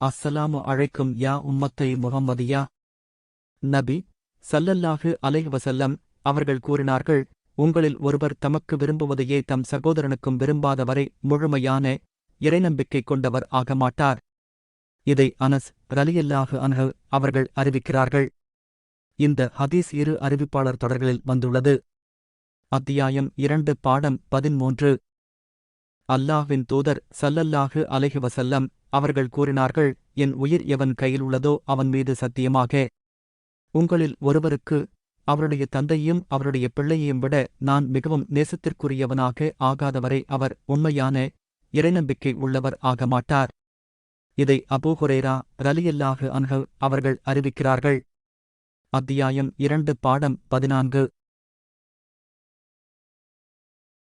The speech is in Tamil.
அஸ்ஸலாமு அழைக்கும் யா உம்மத்தை முகம்மதியா? நபி சல்லல்லாஹு அலைவசல்லம் அவர்கள் கூறினார்கள் உங்களில் ஒருவர் தமக்கு விரும்புவதையே தம் சகோதரனுக்கும் விரும்பாதவரை முழுமையான இறைநம்பிக்கை கொண்டவர் ஆகமாட்டார் இதை அனஸ் ரலியல்லாஹு அன்ஹு அவர்கள் அறிவிக்கிறார்கள். இந்த ஹதீஸ் இரு அறிவிப்பாளர் தொடர்களில் வந்துள்ளது. அத்தியாயம் இரண்டு பாடம் பதிமூன்று அல்லாஹ்வின் தூதர் சல்லல்லாஹு அலஹி வசல்லம் அவர்கள் கூறினார்கள் என் உயிர் எவன் கையில் உள்ளதோ அவன் மீது சத்தியமாக. உங்களில் ஒருவருக்கு அவருடைய தந்தையும் அவருடைய பிள்ளையையும் விட நான் மிகவும் நேசத்திற்குரியவனாக ஆகாதவரை அவர் உண்மையான இறைநம்பிக்கை உள்ளவர் ஆக மாட்டார். இதை அபூஹுரேரா ரலியல்லாஹு அன்ஹவ் அவர்கள் அறிவிக்கிறார்கள். அத்தியாயம் இரண்டு பாடம் பதினான்கு.